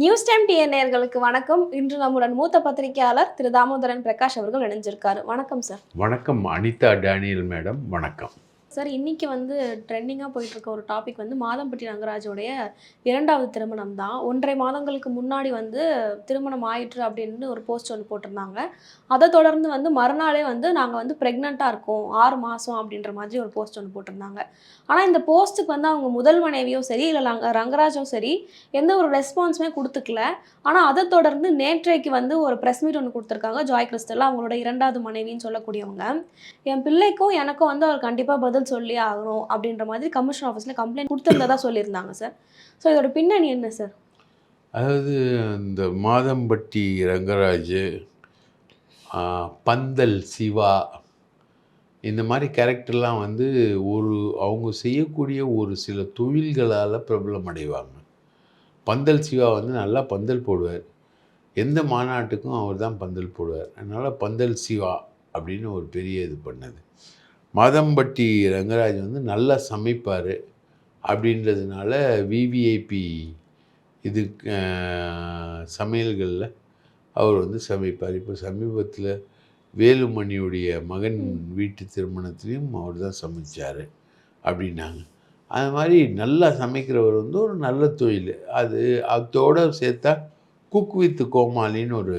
News time டிஎன்ஏர்களுக்கு வணக்கம். இன்று நம்முடன் மூத்த பத்திரிகையாளர் திரு தாமோதரன் பிரகாஷ் அவர்கள் இணைஞ்சிருக்காரு. வணக்கம் சார். வணக்கம் அனிதா டேனியல் மேடம். வணக்கம். சார் இன்னைக்கு வந்து ட்ரெண்டிங்காக போயிட்டு இருக்க ஒரு டாபிக் வந்து மாதம்பட்டி ரங்கராஜோடைய இரண்டாவது திருமணம் தான். ஒன்றரை மாதங்களுக்கு முன்னாடி வந்து திருமணம் ஆயிற்று அப்படின்னு ஒரு போஸ்ட் ஒன்று போட்டிருந்தாங்க. அதை தொடர்ந்து வந்து மறுநாளே வந்து நாங்கள் வந்து ப்ரெக்னெண்ட்டாக இருக்கோம். ஆறு மாதம் அப்படின்ற மாதிரி ஒரு போஸ்ட் ஒன்று போட்டிருந்தாங்க. ஆனால் இந்த போஸ்ட்டுக்கு வந்து அவங்க முதல் மனைவியும் சரி இல்லை ரங்கராஜும் சரி எந்த ஒரு ரெஸ்பான்ஸுமே கொடுத்துக்கல. ஆனால் அதை தொடர்ந்து நேற்றைக்கு வந்து ஒரு ப்ரெஸ் மீட் ஒன்று கொடுத்துருக்காங்க. ஜாய் கிறிஸ்டல் அவங்களோட இரண்டாவது மனைவின்னு சொல்லக்கூடியவங்க. என் பிள்ளைக்கும் எனக்கும் வந்து அவர் கண்டிப்பாக பதில் சொல்லி ஆகணும் அப்படின்ற மாதிரி கமிஷன் ஆஃபீஸில் கம்ப்ளைண்ட் கொடுத்துருந்ததா சொல்லியிருந்தாங்க சார் ஸோ இதோட பின்னணி என்ன சார் அதாவது இந்த மாதம்பட்டி ரங்கராஜ் பந்தல் சிவா இந்த மாதிரி கேரக்டர்லாம் வந்து ஒரு அவங்க செய்யக்கூடிய ஒரு சில தொழில்களால் பிரபலம் அடைவாங்க. பந்தல் சிவா வந்து நல்லா பந்தல் போடுவார். எந்த மாநாட்டுக்கும் அவர் தான் பந்தல் போடுவார். அதனால் பந்தல் சிவா அப்படின்னு ஒரு பெரிய இது பண்ணது. மாதம்பட்டி ரங்கராஜ் வந்து நல்லா சமைப்பார் அப்படின்றதுனால விவிஐபி இது சமையல்களில் அவர் வந்து சமைப்பார். இப்போ சமீபத்தில் வேலுமணியுடைய மகன் வீட்டு திருமணத்துலேயும் அவர் தான் சமைச்சார் அப்படின்னாங்க. அது மாதிரி நல்லா சமைக்கிறவர் வந்து ஒரு நல்ல தொழில். அது அதோட சேர்த்தா குக் வித் கோமாளின்னு ஒரு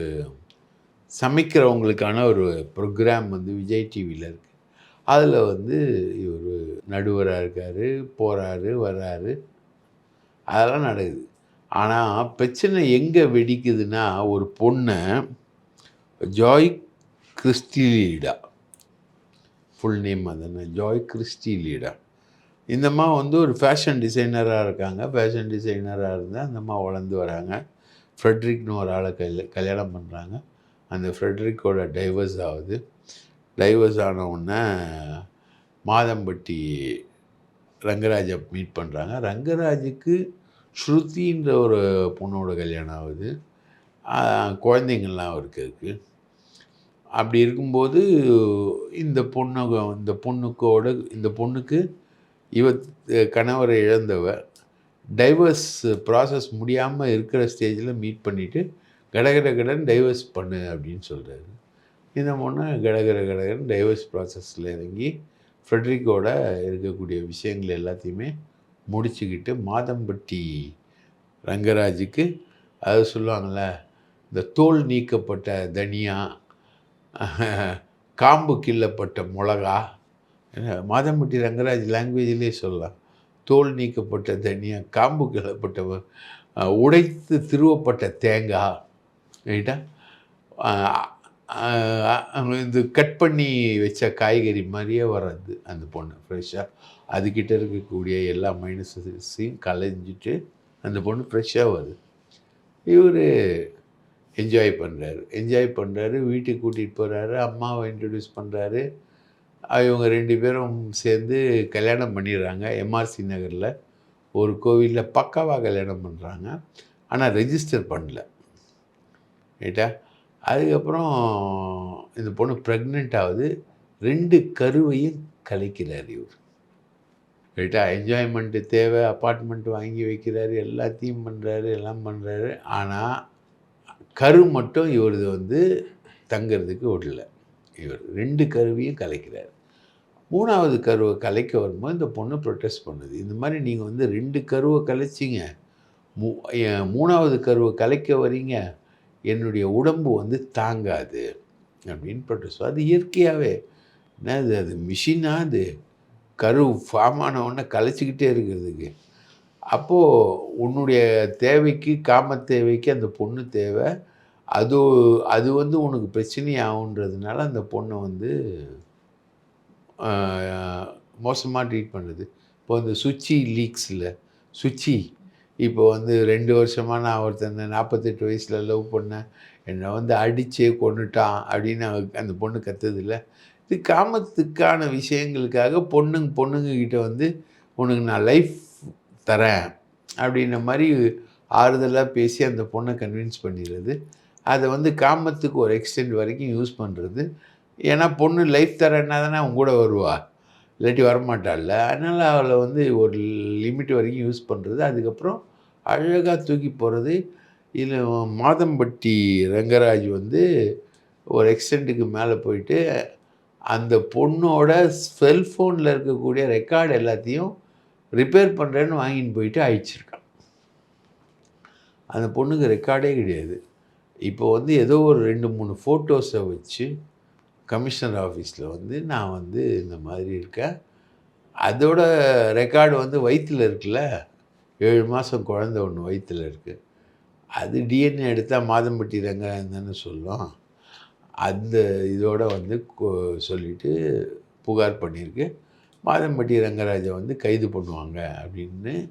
சமைக்கிறவங்களுக்கான ஒரு ப்ரோக்ராம் வந்து விஜய் டிவியில் இருக்குது அதில் வந்து இவர் நடுவராக இருக்கார் போகிறாரு வர்றாரு. அதெல்லாம் நடக்குது. ஆனால் பிரச்சனை எங்கே வெடிக்குதுன்னா ஒரு பொண்ணை ஜாய் கிறிஸ்டிலீடா. ஃபுல் நேம் அதுன்னு ஜாய் கிறிஸ்டிலீடா. இந்த வந்து ஒரு ஃபேஷன் டிசைனராக இருக்காங்க. ஃபேஷன் டிசைனராக இருந்தால் அந்தம்மா வளர்ந்து வராங்க. ஃப்ரெட்ரிக்னு ஒரு ஆளை கல்ய கல்யாணம் பண்ணுறாங்க அந்த ஃப்ரெட்ரிக்கோட டைவர்ஸ் ஆகுது. டைவர்ஸ் ஆன உடனே மாதம்பட்டி ரங்கராஜை மீட் பண்ணுறாங்க ரங்கராஜுக்கு ஸ்ருதின்ற ஒரு பொண்ணோட கல்யாணம் ஆகுது. குழந்தைங்கள்லாம் அவருக்கு இருக்குது அப்படி இருக்கும்போது இந்த பொண்ணு இந்த பொண்ணுக்கோட இந்த பொண்ணுக்கு இவ கணவரை இழந்தவ டைவர்ஸ் ப்ராசஸ் முடியாமல் இருக்கிற ஸ்டேஜில் மீட் பண்ணிவிட்டு கடகட கடன் டைவர்ஸ் பண்ணு அப்படின்னு சொல்கிறாரு இந்த மூணு கடகர கடகடன் டைவர்ஸ் ப்ராசஸில் இறங்கி ஃப்ரெட்ரிக்கோட இருக்கக்கூடிய விஷயங்கள் எல்லாத்தையுமே முடிச்சுக்கிட்டு மாதம்பட்டி ரங்கராஜுக்கு அது சொல்லுவாங்கள்ல இந்த தோல் நீக்கப்பட்ட தனியா காம்பு கிள்ளப்பட்ட மிளகா மாதம்பட்டி ரங்கராஜ் லாங்குவேஜிலே சொல்லலாம். தோல் நீக்கப்பட்ட தனியா காம்பு கிள்ளப்பட்ட உடைத்து திருவப்பட்ட தேங்காய் ரைட்டா இது கட் பண்ணி வச்ச காய்கறி மாதிரியே வர்றது அந்த பொண்ணு ஃப்ரெஷ்ஷாக அதுக்கிட்ட இருக்கக்கூடிய எல்லா மைனஸையும் கலைஞ்சிட்டு அந்த பொண்ணு ஃப்ரெஷ்ஷாக வருது. இவர் என்ஜாய் பண்ணுறாரு என்ஜாய் பண்ணுறாரு வீட்டுக்கு கூட்டிகிட்டு போகிறாரு அம்மாவை இன்ட்ரடியூஸ் பண்ணுறாரு இவங்க ரெண்டு பேரும் சேர்ந்து கல்யாணம் பண்ணிடுறாங்க. எம்ஆர்சி நகரில் ஒரு கோவிலில் பக்காவாக கல்யாணம் பண்ணுறாங்க ஆனால் ரெஜிஸ்டர் பண்ணல. ரைட்டா அதுக்கப்புறம் இந்த பொண்ணு ப்ரெக்னென்ட் ஆகுது. ரெண்டு கருவையும் கலைக்கிறார் இவர். ரைட்டா என்ஜாய்மெண்ட்டு தேவை அப்பார்ட்மெண்ட் வாங்கி வைக்கிறாரு எல்லாத்தையும் பண்ணுறாரு எல்லாம் பண்ணுறாரு ஆனால் கரு மட்டும் இவரது வந்து தங்கிறதுக்கு விடல. இவர் ரெண்டு கருவையும் கலைக்கிறார். மூணாவது கருவை கலைக்க வரும்போது இந்த பொண்ணு ப்ரொட்டஸ்ட் பண்ணுது. இந்த மாதிரி நீங்கள் வந்து ரெண்டு கருவை கலைச்சிங்க. மூ மூணாவது கருவை கலைக்க வரீங்க. என்னுடைய உடம்பு வந்து தாங்காது அப்படின்னு ப்ரொட்டஸ்ட் அது இயற்கையாகவே என்னது அது மிஷினா அது? கரு ஃபார்ம் ஆனவுடனே கலைச்சிக்கிட்டே இருக்கிறதுக்கு. அப்போது உன்னுடைய தேவைக்கு காம தேவைக்கு அந்த பொண்ணு தேவை. அது அது வந்து உனக்கு பிரச்சனை ஆகுன்றதுனால அந்த பொண்ணை வந்து மோசமாக ட்ரீட் பண்ணுது. இப்போ இந்த சுச்சி லீக்ஸில் சுச்சி இப்போ வந்து ரெண்டு வருஷமாக நான் ஒருத்தனை நாற்பத்தெட்டு வயசில் லவ் பண்ணேன். என்னை வந்து அடிச்சே கொண்டுட்டான் அப்படின்னு அவ- அந்த பொண்ணு கத்துதில்ல. இது காமத்துக்கான விஷயங்களுக்காக பொண்ணுங்க பொண்ணுங்கக்கிட்ட வந்து உனக்கு நான் லைஃப் தரேன் அப்படின்ன மாதிரி ஆறுதலாக பேசி அந்த பொண்ணை கன்வின்ஸ் பண்ணிடுறது. அதை வந்து காமத்துக்கு ஒரு எக்ஸ்டெண்ட் வரைக்கும் யூஸ் பண்ணுறது ஏன்னா பொண்ணு லைஃப் தரேன்னா தானே அவங்க கூட வருவா. இல்லாட்டி வரமாட்டாள்ல. அதனால் அவளை வந்து ஒரு லிமிட் வரைக்கும் யூஸ் பண்ணுறது அதுக்கப்புறம் அழகாக தூக்கி போகிறது இதில் மாதம்பட்டி ரங்கராஜ் வந்து ஒரு எக்ஸ்டெண்ட்டுக்கு மேலே போயிட்டு அந்த பொண்ணோட செல்ஃபோனில் இருக்கக்கூடிய ரெக்கார்டு எல்லாத்தையும் ரிப்பேர் பண்ணுறேன்னு வாங்கின்னு போயிட்டு அழிச்சிருக்கான். அந்த பொண்ணுக்கு ரெக்கார்டே கிடையாது. இப்போ வந்து ஏதோ ஒரு ரெண்டு மூணு ஃபோட்டோஸை வச்சு கமிஷனர் ஆஃபீஸில் வந்து நான் வந்து இந்த மாதிரி இருக்கேன். அதோட ரெக்கார்டு வந்து வயிற்றில் இருக்குல்ல? ஏழு மாதம் குழந்த ஒன்று வயிற்றில் இருக்குது அது டிஎன்ஏ எடுத்தால் மாதம்பட்டி ரங்கராஜன் தானே சொல்லும். அந்த இதோட வந்து கொ- சொல்லிட்டு புகார் பண்ணியிருக்கு. மாதம்பட்டி ரங்கராஜை வந்து கைது பண்ணுவாங்க அப்படின்னு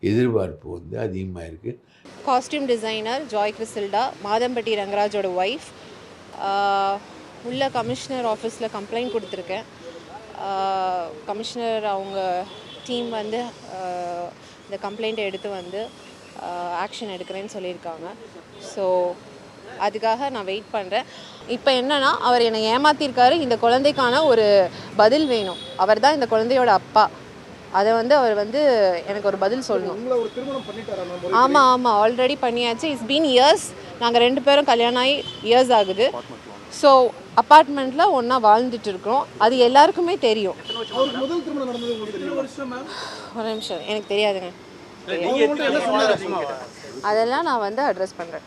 எதிர்பார்ப்பு வந்து அதிகமாக இருக்குது costume designer Joy Chrisilda Madhampatty ரங்கராஜோட ஒய்ஃப் உள்ள கமிஷனர் ஆஃபீஸில் கம்ப்ளைண்ட் கொடுத்துருக்கேன். கமிஷனர் அவங்க டீம் வந்து இந்த கம்ப்ளைண்ட்டை எடுத்து வந்து ஆக்ஷன் எடுக்கிறேன்னு சொல்லியிருக்காங்க. ஸோ அதுக்காக நான் வெயிட் பண்ணுறேன் இப்போ என்னன்னா அவர் என்னை ஏமாத்திருக்காரு. இந்த குழந்தைக்கான ஒரு பதில் வேணும். அவர் தான் இந்த குழந்தையோட அப்பா. அதை வந்து அவர் வந்து எனக்கு ஒரு பதில் சொல்லணும். ஆமாம் ஆமாம் ஆல்ரெடி பண்ணியாச்சு. இட்ஸ் பீன் இயர்ஸ் நாங்கள் ரெண்டு பேரும் கல்யாணம் ஆகி இயர்ஸ் ஆகுது. ஸோ அப்பார்ட்மெண்ட்டில் ஒன்றா வாழ்ந்துட்டு இருக்கோம் அது எல்லாருக்குமே தெரியும். ஒரு நிமிஷம். எனக்கு தெரியாதுங்க. அதெல்லாம் நான் வந்து அட்ரஸ் பண்ணுறேன்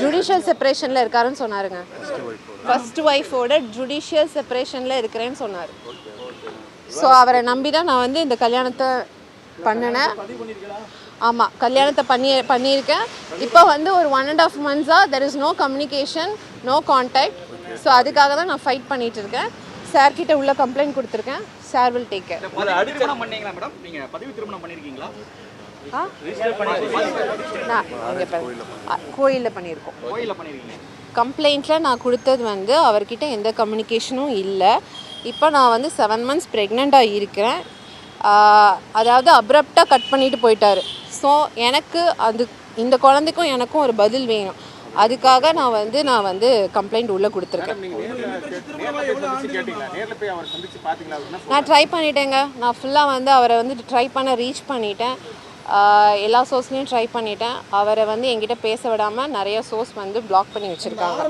ஜுடிஷியல் செப்பரேஷனில் இருக்காருன்னு சொன்னாருங்க. ஃபர்ஸ்ட் ஒய்ஃபோட ஜுடிஷியல் செப்பரேஷனில் இருக்கிறேன்னு சொன்னார். ஸோ அவரை நம்பி தான் நான் வந்து இந்த கல்யாணத்தை பண்ணினேன். ஆமாம் கல்யாணத்தை பண்ணி பண்ணியிருக்கேன். இப்போ வந்து ஒரு one and half மந்த்ஸாக there is no communication no contact so அதுக்காக தான் நான் ஃபைட் பண்ணிட்டு இருக்கேன். சார் கிட்ட உள்ள கம்ப்ளைண்ட் கொடுத்துருக்கேன். சார் வில் டேக் கேர் பதிவு திருமணம் பண்ணீங்களா மேடம் நீங்க பதிவு திருமணம் பண்ணிருக்கீங்களா? கோயிலில் பண்ணியிருக்கோம் கோயில்ல கம்ப்ளைண்ட்டில் நான் கொடுத்தது வந்து அவர்கிட்ட எந்த கம்யூனிகேஷனும் இல்லை. இப்போ நான் வந்து செவன் மந்த்ஸ் ப்ரெக்னெண்ட்டாக இருக்கிறேன். அதாவது அப்ரப்டாக கட் பண்ணிட்டு போயிட்டாரு. ஸோ எனக்கு அது இந்த குழந்தைக்கும் எனக்கும் ஒரு பதில் வேணும். அதுக்காக நான் வந்து நான் வந்து கம்ப்ளைண்ட் உள்ளே கொடுத்துருக்கேன். கேட்டீங்களா? நேர்ல போய் அவர் சந்திச்சு பாத்தீங்களா? அப்படின்னா நான் ட்ரை பண்ணிட்டேங்க. நான் ஃபுல்லாக வந்து அவரை வந்து ட்ரை பண்ண ரீச் பண்ணிட்டேன். எல்லா சோர்ஸ்லையும் ட்ரை பண்ணிட்டேன். அவரை வந்து என்கிட்ட பேச விடாமல் நிறைய சோர்ஸ் வந்து பிளாக் பண்ணி வச்சுருக்காங்க.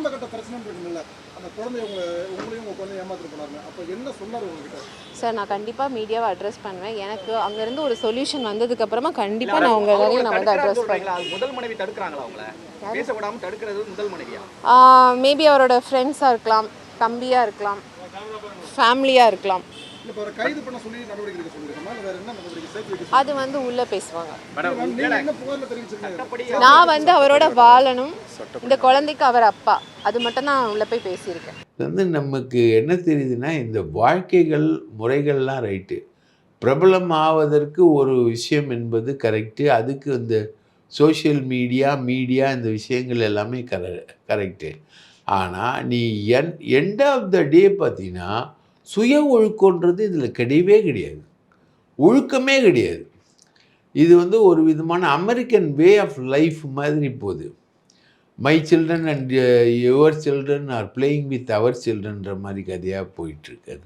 சார் நான் கண்டிப்பாக மீடியாவை அட்ரஸ் பண்ணுவேன். எனக்கு அங்கேருந்து ஒரு சொல்யூஷன் வந்ததுக்கப்புறமா கண்டிப்பாக நான் உங்கள் வேலையை நான் வந்து அட்ரஸ் அது முதல் மனைவி தடுக்கிறாங்களா அவங்கள? தடுக்கிறது முதல் மனைவியா? மேபி அவரோட ஃப்ரெண்ட்ஸாக இருக்கலாம். தம்பியாக இருக்கலாம். ஃபேமிலியாக இருக்கலாம். அது வந்து உள்ளே பேசுவாங்க. நான் வந்து அவரோட வாழணும். இந்த குழந்தைக்கு அவர் அப்பா. அது மட்டும் நான் உள்ளே போய் பேசியிருக்கேன். வந்து நமக்கு என்ன தெரியுதுன்னா இந்த வாழ்க்கைகள் முறைகள்லாம் ரைட்டு. பிரபலம் ஆவதற்கு ஒரு விஷயம் என்பது கரெக்டு அதுக்கு இந்த சோஷியல் மீடியா மீடியா இந்த விஷயங்கள் எல்லாமே கர கரெக்டு ஆனால் நீ என் எண்ட் ஆஃப் த டே பார்த்தீங்கன்னா சுய ஒழுக்கன்றது இதில் கிடையவே கிடையாது. ஒழுக்கமே கிடையாது. இது வந்து ஒரு விதமான அமெரிக்கன் வே ஆஃப் லைஃப் மாதிரி போகுது. My children and your children are playing with our சில்ட்ரன்ற மாதிரி கதையாக போயிட்டுருக்காது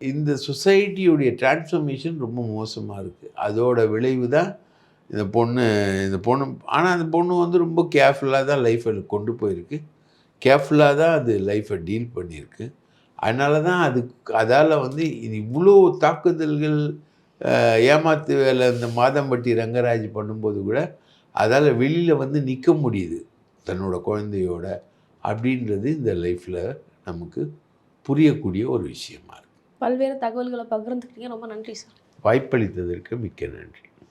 இந்த சொசைட்டியுடைய டிரான்ஸ்ஃபர்மேஷன் ரொம்ப மோசமாக இருக்குது அதோட விளைவு தான் இந்த பொண்ணு இந்த பொண்ணு ஆனால் அந்த பொண்ணு வந்து ரொம்ப கேர்ஃபுல்லாக தான் லைஃப்பை கொண்டு போயிருக்கு. கேர்ஃபுல்லாக தான் அது லைஃப்பை டீல் பண்ணியிருக்கு. அதனால தான் அது அதால் வந்து இது இவ்வளோ தாக்குதல்கள் ஏமாத்து வேலை இந்த மாதம்பட்டி ரங்கராஜ் பண்ணும்போது கூட அதால் வெளியில் வந்து நிற்க முடியுது. தன்னோட குழந்தையோட அப்படின்றது இந்த லைஃப்பில் நமக்கு புரியக்கூடிய ஒரு விஷயமா இருக்கு. பல்வேறு தகவல்களை பகிர்ந்துக்கிட்டீங்க. ரொம்ப நன்றி சார். வாய்ப்பளித்ததற்கு மிக்க நன்றி.